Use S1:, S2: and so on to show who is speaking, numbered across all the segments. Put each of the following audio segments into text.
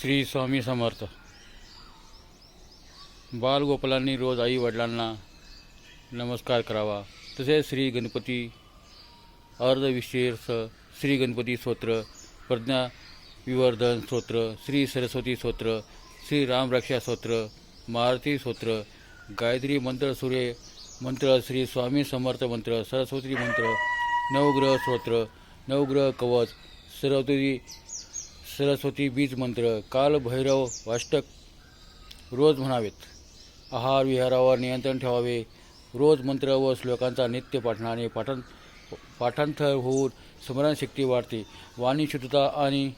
S1: श्री स्वामी समर्थ. बालगोपालांनी रोज आई वडिलांना नमस्कार करावा. तसेच श्री गणपती अर्धविशेष श्री गणपती स्तोत्र प्रज्ञा विवर्धन स्तोत्र श्री सरस्वती स्तोत्र श्री रामरक्षा स्तोत्र मारुती स्तोत्र गायत्री मंत्र सूर्य मंत्र श्री स्वामी समर्थ मंत्र सरस्वती मंत्र नवग्रह स्तोत्र नवग्रह कवच सरस्वती सरस्वती बीज मंत्र काल भैरव वाष्टक रोज म्हणावेत. आहार विहारावर नियंत्रण ठेवावे. रोज मंत्र व श्लोकांचा नित्य पाठनाने पाठन पाठांतर होऊन स्मरणशक्ती वाढते. वाणी शुद्धता आणि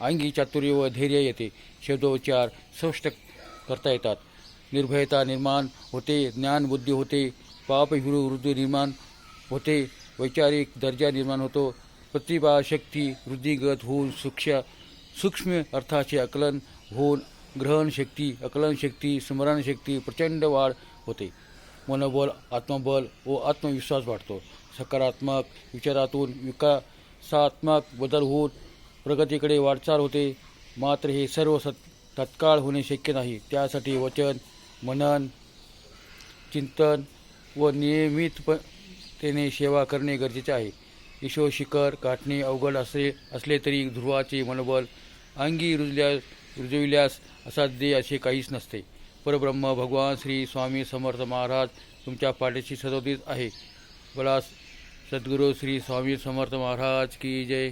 S1: अंगी चातुर्य व धैर्य येते. शब्दोच्चार स्पष्ट करता येतात. निर्भयता निर्माण होते. ज्ञान बुद्धी होते. पाप वृद्धी निर्माण होते. वैचारिक दर्जा निर्माण होतो. प्रतिभा शक्ती वृद्धिगत होऊन सूक्ष्म सूक्ष्म अर्थाचे आकलन होऊन ग्रहण शक्ती आकलन शक्ती स्मरण शक्ती प्रचंड वाढ होते. मनोबल आत्मबल व आत्मविश्वास वाढतो. सकारात्मक विचारातून विकासात्मक बदल होऊन प्रगतीकडे वाटचाल होते. मात्र हे सर्व सत तत्काळ होणे शक्य नाही. त्यासाठी वचन मनन चिंतन व नियमितपणे सेवा करणे गरजेचे आहे. ईशो शिखर गाठणे अवघड असे असले तरी ध्रुवाचे मनोबल अंगी रुजल्यास रुजविल्यास असाध्य असे काहीच नसते. परब्रह्म भगवान श्री स्वामी समर्थ महाराज तुमच्या पाठीशी सदोदित आहे. बलास सद्गुरू श्री स्वामी समर्थ महाराज की जय.